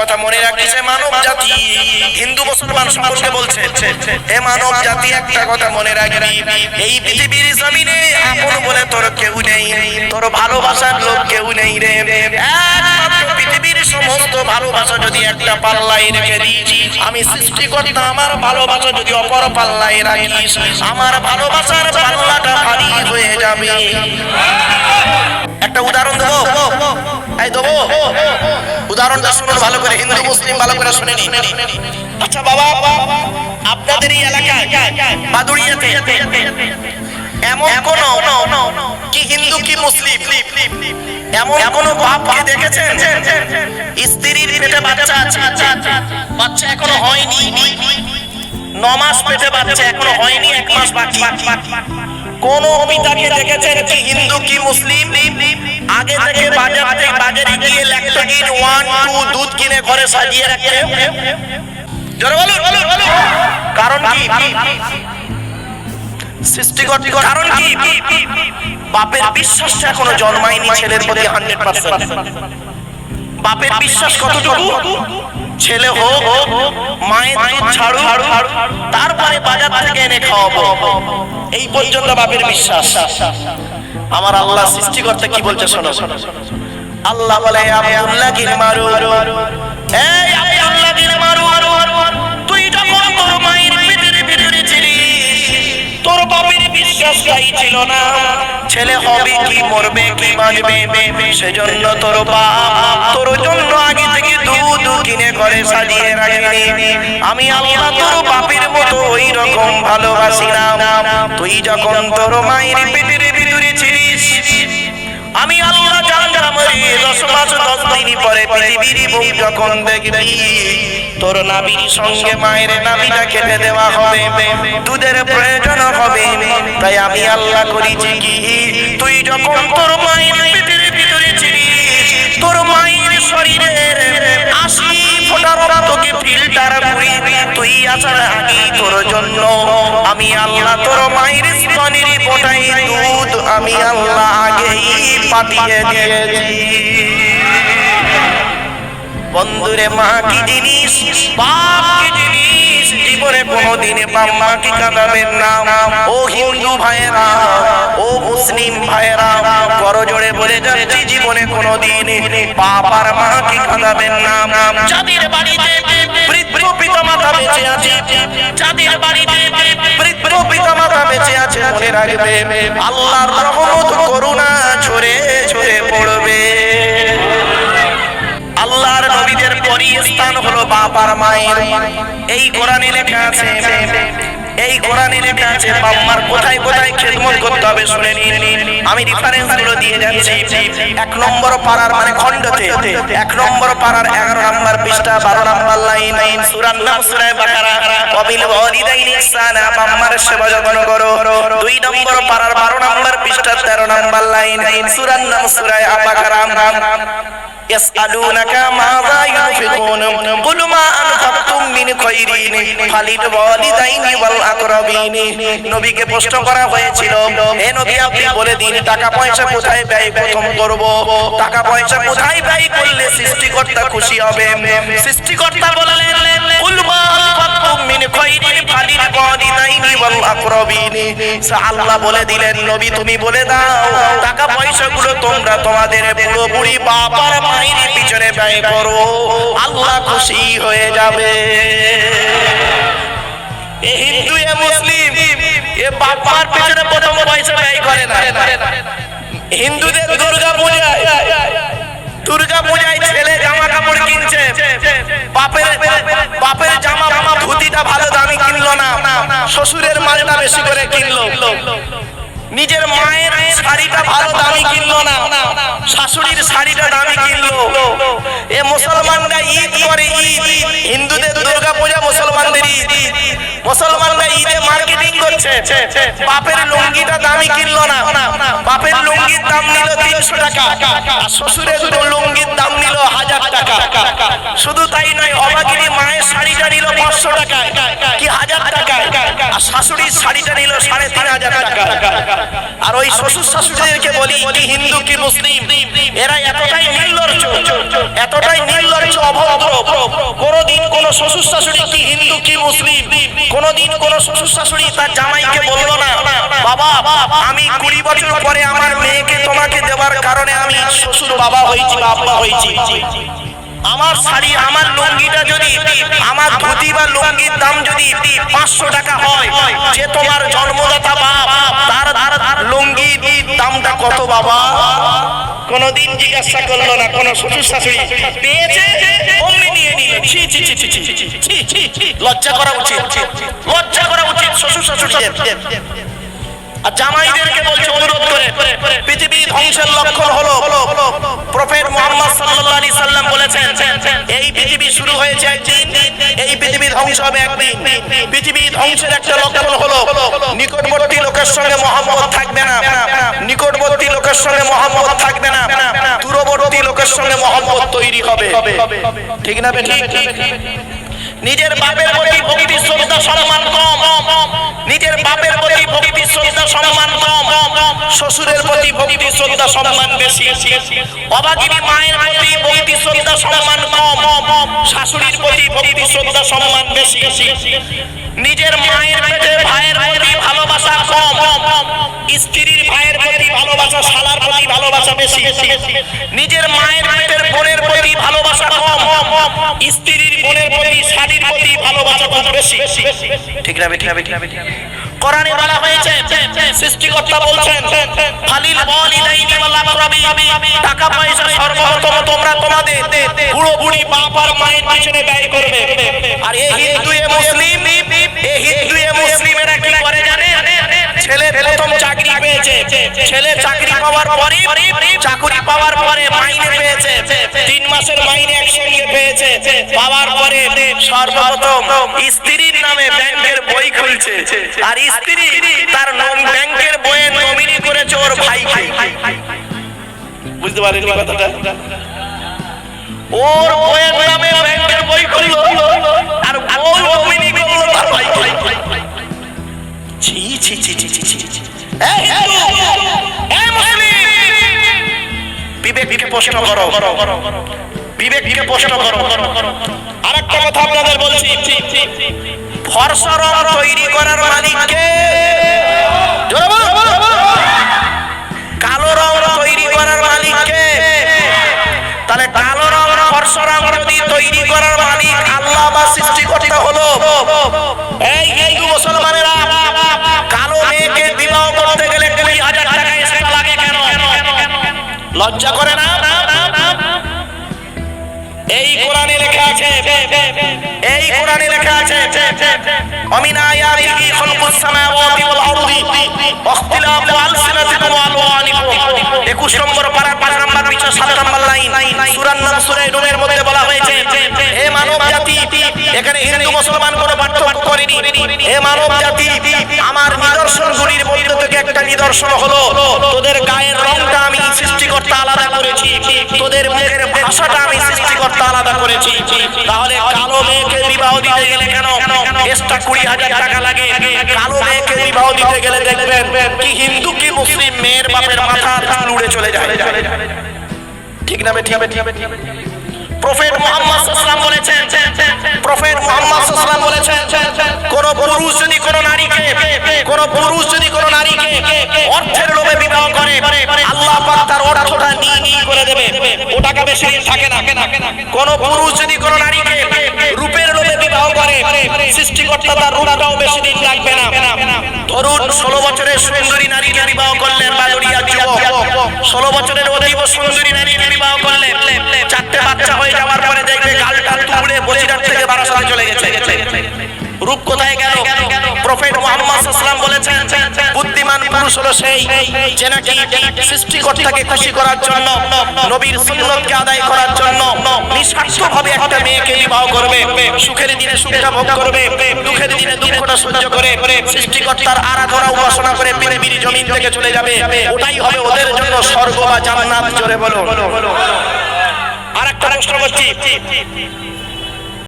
কথা মনে রাখছে মানব জাতি। হিন্দু, মুসলমান সকলকে বলছে, এ মানব জাতি একটা কথা মনে রাখবি। এই পৃথিবীর জমিনে আপন বলে তোর কেউ নেই। তোর ভালোবাসার লোক কেউ নেই রে। একমাত্র পৃথিবীর সমস্ত ভালোবাসা যদি একটা পাল্লাই রেখে দিই আমি সৃষ্টিকর্তা, আমার ভালোবাসা যদি অপর পাল্লাই রাখিস, আমার ভালোবাসার পাল্লাটা ভারী হয়ে যাবে। একটা উদাহরণ দেবো? এই দেবো? উদাহরণটা শুনুন, ভালো করে। হিন্দু, মুসলিম, ভালো করে শুনে নিন। আচ্ছা বাবা, আপনাদের এই এলাকায়, বাদুড়িয়াতে, এমন কোন কি হিন্দু কি মুসলিম? এমন কোন বাপকে দেখেছেন? স্ত্রীর পেটে বাচ্চা বাচ্চা এখনও হয়নি। ন মাস পেটে বাচ্চা এখনও হয়নি এক মাস বাকি। কোন পিতাকে দেখেছেন কি হিন্দু কি মুসলিম? আগে থেকে বাজার থেকে বাজারে গিয়ে ল্যাকটোজিন ওয়ান টু দুধ কিনে ঘরে সাজিয়ে রাখে জোরে বলুন কারণ কি? সৃষ্টিকর্তা কারণ কি? বাপের বিশ্বাসটা এখনও জন্মায়নি ছেলের প্রতি হান্ড্রেড পার্সেন্ট। বাপের বিশ্বাস কতটুকু? ছেলে হোক, মায়ের দুধ ছাড়ু তারপরে বাজার থেকে এনে খাওয়াবো। এই পর্যন্ত বাপের বিশ্বাস। আমার আল্লাহ সৃষ্টিকর্তা কি বলছে শোনো। আল্লাহ বলে, আব্দুল্লাহ গির মারু এই ছেলে হবে কি মরবে, কি বাঁচবে? সেজন্য তোর বাপ তোর জন্য আগে থেকে দুধ কিনে ঘরে সাজিয়ে রাখবে আমি আল্লাহ তোর বাপের মতো ওই রকম ভালোবাসি না তুই যখন তোর মায়ের পেটের আমি আল্লাহ রে দশ মাস, দশ দিন পরে পৃথিবীর বুক যখন দেখবি, তোর নাবির সঙ্গে মায়ের নাবিটা কেটে দেওয়া হবে, দুধের প্রয়োজন হবে। তাই আমি আল্লাহ করেছি কি? তুই যখন তোর মায়ের পেটের ভিতরে ছিলিস, তোর মায়ের শরীরের আশি রক্তকে ফিল্টার করি তুই আসার আগে তোর জন্য। আমি আল্লাহ তোর মায়ের স্তনের দুধ আমি আল্লাহ আগেই পাঠিয়ে দিয়েছি। বন্ধুরে মা কি জিনিস বাপ কি জিনিস জীবনে কোনোদিন বাপ মা কি কাঁদাবেন না? ও হিন্দু ভাইয়েরা, ও মুসলিম ভাইয়েরা জোরে বলে যাচ্ছি, জীবনে কোনোদিন বাপ আর মা কি কাঁদাবেন না? যাদের বাড়িতে আল্লাহর রহমত করুণা ছড়ে ছড়ে পড়বে। স্থান হলো বাবার মায়ের। এই কোরআনে লেখা আছে এই কোরআনে লেখা আছে বাম্মার কোথায় কোথায় খেদমত করতে হবে শুনে নিন আমি রেফারেন্স গুলো দিয়ে যাচ্ছি এক নম্বর পাড়ার মানে খণ্ডতে এক নম্বর পাড়ার এগারো নম্বর পৃষ্ঠা বারো নম্বর লাইন সুরান নাম সুরায় বাকারা কবিল ওয়ালিদাইনি ইহসানা বাম্মার সেবা যত্ন করো দুই নম্বর পাড়ার বারো নম্বর পৃষ্ঠা তেরো নম্বর লাইন সুরান নাম সুরায় আবাকারা يسألونك ماذا ينفقون قل ما أنفقتم من خير فللوالدين والأقربين নবীকে প্রশ্ন করা হয়েছিল, হে নবী, আপনি বলে দিন টাকা পয়সা কোথায় ব্যয় প্রথম করব? টাকা পয়সা কোথায় ব্যয় করলে সৃষ্টিকর্তা খুশি হবে সৃষ্টিকর্তা বললেন আল্লাহ বলে দিলেন, নবী, তুমি বলে দাও টাকা পয়সাগুলো তোমরা তোমাদের বুড়ি বাবার মায়ের পিছনে ব্যয় করো। আল্লাহ খুশি হয়ে যাবে। হিন্দু মুসলিম প্রথম পয়সা ব্যয় করে না। হিন্দুদের দুর্গা পূজায় দুর্গা পূজায় ছেলে জামা কাপড় কিনছে, বাপের বাপের জামা জামা ধুতিটা ভালো দামি কিনলো না, শ্বশুরের মালটা বেশি করে কিনলো। নিজের মায়ের শাড়িটা ভালো দামি কিনলো না, শাশুড়ির শাড়িটা দামি কিনলো। এ মুসলমানরা ঈদ করে ঈদ, হিন্দুদের দুর্গা পূজা মুসলমানদের ঈদ। মুসলমানরা ঈদে মার্কেটিং করছে। বাপের লুঙ্গিটা দামি কিনলো না, বাপের লুঙ্গির দাম নিল তিনশো টাকা শ্বশুরের লুঙ্গির দাম নিল হাজার টাকা। শুধু তাই নয়, অবাগিনী মায়ের শাড়িটা নিল পাঁচশো টাকা কি হাজার টাকা আর শাশুড়ির শাড়িটা নিল সাড়ে তিন হাজার টাকা। আর ওই শ্বশুর শাশুড়িদেরকে বলি, কি হিন্দু, কি মুসলিম? এরা এতটাই নির্লজ্জ এতটাই নির্লজ্জ, অভদ্র। কোন শ্বশুর শাশুড়ি কি হিন্দু, কি মুসলিম? কোনদিন কোন শ্বশুর শাশুড়ি তার জামাইকে বলল না, বাবা, আমি কুড়ি বছর পরে আমার মেয়েকে তোমাকে দেওয়ার কারণে আমি শ্বশুর বাবা হয়েছি আব্বা হয়েছি। আমার শাড়ি আমার লুঙ্গিটা যদি আমার ধুতি বা লুঙ্গির দাম যদি পাঁচশো টাকা হয় যে তোমার জন্মদাতা বাপ তার লুঙ্গির দামটা কত বাবা কোনদিন জিজ্ঞাসা করল না কোন শ্বশুর শাশুড়ি পেয়েছে অমনি নিয়ে নিলে ছি ছি ছি ছি ছি ছি ছি লজ্জা করা উচিত লজ্জা করা উচিত শ্বশুর শাশুড়ি আর জামাইদেরকে বলছে অনুরোধ করে, পৃথিবী ধ্বংসের লক্ষণ হলো, প্রফেট মুহাম্মদ সাল্লাল্লাহু আলাইহি সাল্লাম বলেছেন, এই পৃথিবী শুরু হয়েছে একদিন, এই পৃথিবী ধ্বংস হবে একদিন। পৃথিবী ধ্বংসের একটা লক্ষণ হলো, নিকটবর্তী লোকের সঙ্গে মোহাম্মদ থাকবে না, নিকটবর্তী লোকের সঙ্গে মোহাম্মদ থাকবে না, দূরবর্তী লোকের সঙ্গে মোহাম্মদ তৈরি হবে। ঠিক না নিজের বাপের প্রতি ভক্তি শ্রদ্ধা সম্মান কম, নিজের বাপের প্রতি ভক্তি শ্বশুরের প্রতি ভক্তি, শ্রদ্ধা, সম্মান বেশি। অবাগিনী মায়ের প্রতি ভক্তি, শ্রদ্ধা, সম্মান কম। শাশুড়ির প্রতি ভক্তি, শ্রদ্ধা, সম্মান বেশি। নিজের মায়ের পেটে ভাইয়ের প্রতি ভালোবাসা কম। স্ত্রীর ভাইয়ের প্রতি ভালোবাসা, শালার প্রতি ভালোবাসা বেশি। নিজের মায়ের পেটের বোনের প্রতি ভালোবাসা কম। স্ত্রীর বোনের প্রতি, শালীর প্রতি ভালোবাসা কম বেশি। ঠিক না ঠিক না ঠিক না কোরআনে বলা হয়েছে, সৃষ্টিকর্তা বলছেন খালিল ওয়ালিদাইনি ওয়াল আকরাবি, টাকা পয়সা সর্বপ্রথম তোমরা তোমাদের বুড়ো বুড়ি বাপ আর মায়ের পিছনে ব্যয় করবে। আর এই হিন্দু, এ মুসলিম এই হিন্দু, এ মুসলিমেরা কি করে জানে? ছেলে প্রথম চাকরি পেয়েছে, ছেলে চাকরি পাওয়ার পরে পেয়েছে। তিন মাসের মাইনে একসঙ্গে পেয়েছে। পাওয়ার পরে সর্বপ্রথম স্ত্রীর নামে ব্যাংকের বই খুলছে। আর স্ত্রী তার ব্যাংকের বইয়ে নমিনি করেছে ওর ভাইকে। বুঝতে পারেন কথাটা? ওর বইয়ের নামে ব্যাংকের বই খুললো আর বউ নমিনি করল তার ভাইকে। ছি ছি ছি ছি ছি ছি এই হিন্দু এই বিবেককে প্রশ্ন করো। বিবেককে প্রশ্ন করো। আরেকটা কথা আপনাদের বলছি। ফর্সা তৈরি করার মালিক কে জোরে বলো, বলো, বলো। কালো রং তৈরি করার মালিক কে তাহলে কালো রং ফর্সা রং তৈরি করার মালিক আল্লাহ বা সৃষ্টিকর্তা হলো এই হিন্দু মুসলমানেরা কালো মেয়েকে বিবাহ করতে গেলে কুড়ি হাজার টাকা এক্সট্রা লাগে কেন? লজ্জা করে এই কোরআনে লেখা আছে, এই কোরআনে লেখা আছে, অমিন আয়াতিহি খালকুস সামাওয়াতি ওয়াল আরদি, ওয়াখতিলাফু আলসিনাতিকুম ওয়া আলওয়ানিকুম। 21 নম্বর পারা 5 নম্বর পিছে 7 নম্বর লাইন। সূরার নাম সূরা নূরের মধ্যে বলা হয়েছে, হে মানব জাতি এখানে হিন্দু মুসলমান হে মানব জাতি, আমার নিদর্শনগুলির মধ্যে নিদর্শন হলো, তোদের গায়ের আমি সৃষ্টিকর্তা আলাদা করেছি, তোদের মুখের ভাষাটা আমি সৃষ্টিকর্তা আলাদা করেছি। তাহলে কালো মেয়েকে বিবাহ কেন? কুড়ি হাজার টাকা লাগে। মুসলিম মেয়ের মাথা উড়ে চলে যায়। ঠিক না প্রফেট মুহাম্মদ সাল্লাল্লাহু বলেছেন, প্রফেট মুহাম্মদ সাল্লাল্লাহু বলেছেন, কোন পুরুষ যদি কোন নারীকে, কোন পুরুষ যদি কোন নারীকে অর্থের লোভে বিবাহ করে, আল্লাহ পাক তার অর্থটা নিয়ে নিয়ে করে দেবে ও টাকা বেশি দিন থাকে না। কোন পুরুষ যদি কোন নারীকে রূপের লোভে বিবাহ করে, সৃষ্টিকর্তা তার রূপটাও বেশি দিন লাগবে না। ধরুন, ষোলো বছরের সুন্দরী নারীকে বিবাহ করলেন বাদরিয়া যুবক। ষোলো বছরের অতীব সুন্দরী নারীকে বিবাহ করলেন। চারটে বাচ্চা হয়ে যাওয়ার পরে দেখবে গালটা তুলে বসিরাট থেকে বারাসাতে চলে গেছে। রূপ কোথায় গেল? প্রফেট মুহাম্মদ সাল্লাল্লাহু বলেছেন, বুদ্ধিমান পুরুষ হলো সেই যে নাকি সৃষ্টিকর্তাকে খুশি করার জন্য, নবীর সুন্নতকে আদায় করার জন্য নিঃস্বার্থভাবে একটা মেয়েকে বিবাহ করবে, সুখের দিনে সুখটা ভোগ করবে, দুঃখের দিনে দুঃখটা সহ্য করে, সৃষ্টিকর্তার আরাধনা উপাসনা করে পৃথিবীর জমিন থেকে চলে যাবে। ওটাই হবে ওদের জন্য স্বর্গ বা জান্নাত, জোরে বলো আর একটা প্রশ্ন করছি।